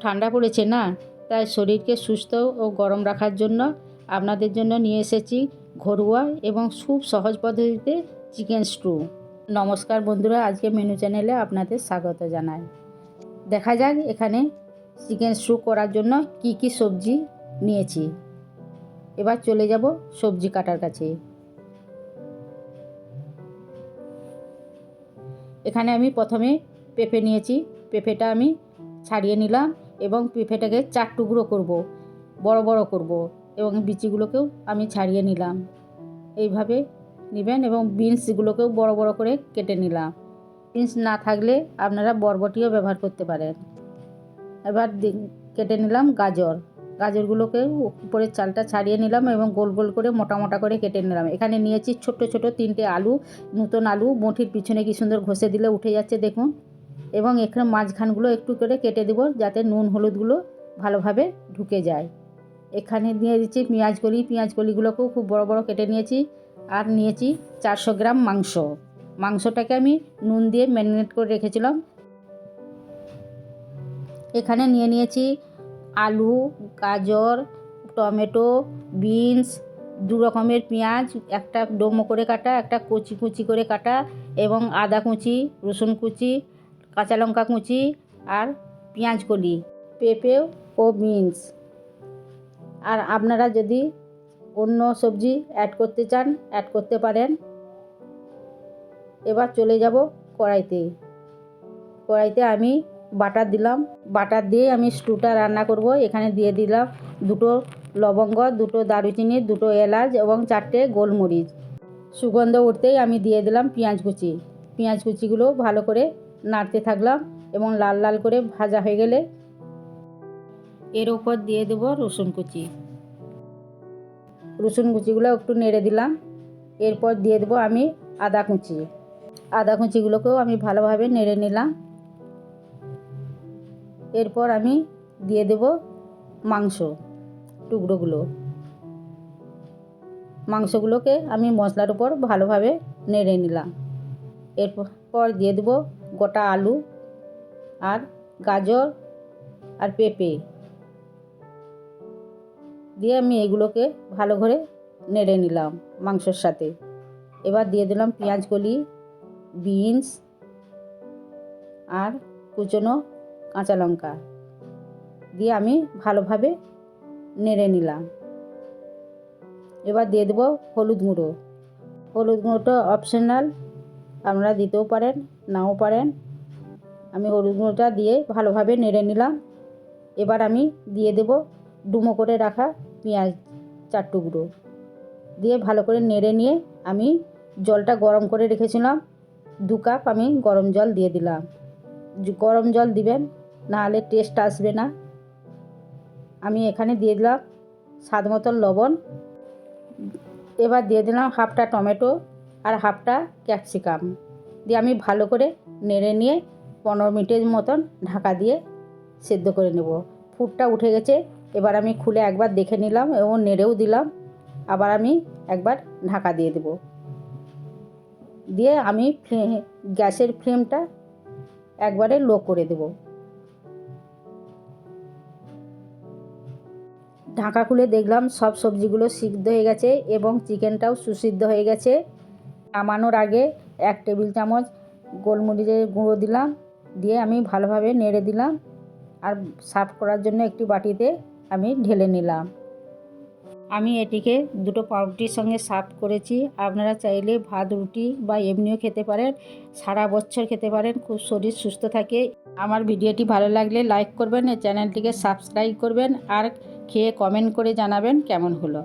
ঠান্ডা পড়েছে না? তাই শরীরকে সুস্থ ও গরম রাখার জন্য আপনাদের জন্য নিয়ে এসেছি ঘরোয়া এবং খুব সহজ পদ্ধতিতে চিকেন স্টু। নমস্কার বন্ধুরা, আজকে মেনু চ্যানেলে আপনাদের স্বাগত জানাই। দেখা যাক এখানে চিকেন স্টু করার জন্য কি কি সবজি নিয়েছি। এবার চলে যাব সবজি কাটার কাছে। এখানে আমি প্রথমে পেঁপে নিয়েছি। পেঁপেটা আমি ছাড়িয়ে নিলাম। এবং পেঁপেটাকে চার টুকরো করব, বড় বড় করব এবং বিচিগুলোকেও আমি ছাড়িয়ে নিলাম। এইভাবে নেবেন এবং বিনসগুলোকেও বড় বড় করে কেটে নিলাম। বিনস না থাকলে আপনারা বরবটিও ব্যবহার করতে পারেন। এবার কেটে নিলাম গাজর। গাজরগুলোকে উপরের চালটা ছাড়িয়ে নিলাম এবং গোল গোল করে মোটা মোটা করে কেটে নিলাম। এখানে নিয়েছি ছোট্ট ছোট তিনটে আলু, নতুন আলু, মুঠির পিছনে কি সুন্দর ঘষে দিলে উঠে যাচ্ছে দেখুন। এবং এখানে মাঝখানগুলো একটু করে কেটে দেবো যাতে নুন হলুদগুলো ভালোভাবে ঢুকে যায়। এখানে দিয়ে দিচ্ছি পেঁয়াজ কলি। পেঁয়াজ কলিগুলোকেও খুব বড় বড় কেটে নিয়েছি আর নিয়েছি চারশো গ্রাম মাংস। মাংসটাকে আমি নুন দিয়ে ম্যারিনেট করে রেখেছিলাম। এখানে নিয়ে নিয়েছি আলু, গাজর, টমেটো, বিনস, দু রকমের পেঁয়াজ, একটা ডোমো করে কাটা, একটা কুচি কুচি করে কাটা এবং আদা কুচি, রসুন কুচি কাঁচা লঙ্কা কুচি আর পেঁয়াজ কলি, পেঁপে ও বিনস। আর আপনারা যদি অন্য সবজি অ্যাড করতে চান অ্যাড করতে পারেন। এবার চলে যাব কড়াইতে। কড়াইতে আমি বাটার দিলাম। বাটার দিয়ে আমি স্টুটা রান্না করব। এখানে দিয়ে দিলাম দুটো লবঙ্গ, দুটো দারুচিনি, দুটো এলাচ এবং চারটে গোলমরিচ। সুগন্ধ উঠতেই আমি দিয়ে দিলাম পেঁয়াজ কুচি। পেঁয়াজ কুচিগুলো ভালো করে নাড়তে থাকলাম এবং লাল লাল করে ভাজা হয়ে গেলে এর ওপর দিয়ে দেব রসুন কুচি। রসুন কুচিগুলো একটু নেড়ে দিলাম। এরপর দিয়ে দেবো আমি আদা কুচি। আদা কুচিগুলোকেও আমি ভালোভাবে নেড়ে নিলাম। এরপর আমি দিয়ে দেব মাংস টুকরোগুলো। মাংসগুলোকে আমি মশলার উপর ভালোভাবে নেড়ে নিলাম। এরপর দিয়ে দেবো গোটা আলু আর গাজর আর পেঁপে দিয়ে আমি এগুলোকে ভালো করে নেড়ে নিলাম মাংসর সাথে। এবার দিয়ে দিলাম পেঁয়াজ কলি, বিনস আর কুচনো কাঁচা লঙ্কা দিয়ে আমি ভালোভাবে নেড়ে নিলাম। এবার দিয়ে দেবো হলুদ গুঁড়ো। হলুদ গুঁড়োটা অপশনাল, আপনারা দিতেও পারেন। নাও পারেন। আমি হলুদ গুঁড়োটা দিয়ে ভালোভাবে নেড়ে নিলাম। এবার আমি দিয়ে দেব ডুমো করে রাখা পেঁয়াজ চার টুকরো। দিয়ে ভালো করে নেড়ে নিয়ে আমি জলটা গরম করে রেখেছিলাম। দু কাপ আমি গরম জল দিয়ে দিলাম। গরম জল দিবেন, নাহলে টেস্ট আসবে না। আমি এখানে দিয়ে দিলাম স্বাদ মতন লবণ। এবার দিয়ে দিলাম হাফটা টমেটো আর হাফটা ক্যাপসিকাম। দিয়ে আমি ভালো করে নেড়ে নিয়ে পনেরো মিনিটের মতন ঢাকা দিয়ে সেদ্ধ করে নেব। ফুটটা উঠে গেছে, এবার আমি খুলে একবার দেখে নিলাম এবং নেড়েও দিলাম। আবার আমি একবার ঢাকা দিয়ে দেব। দিয়ে আমি গ্যাসের ফ্লেমটা একবারে লো করে দেব। ঢাকা খুলে দেখলাম সব সবজিগুলো সিদ্ধ হয়ে গেছে এবং চিকেনটাও সুসিদ্ধ হয়ে গেছে। নামানোর আগে এক টেবিল চামচ গোলমরিচের গুঁড়ো দিলাম, দিয়ে আমি ভালোভাবে নেড়ে দিলাম আর সার্ভ করার জন্য একটি বাটিতে আমি ঢেলে নিলাম। আমি এটিকে দুটো পাউরুটির সঙ্গে সার্ভ করেছি। আপনারা চাইলে ভাত, রুটি বা এমনিও খেতে পারেন, সারা বছর খেতে পারেন, খুব শরীর সুস্থ থাকে। আমার ভিডিওটি ভালো লাগলে লাইক করবেন চ্যানেলটিকে সাবস্ক্রাইব করবেন আর খেয়ে কমেন্ট করে জানাবেন কেমন হলো।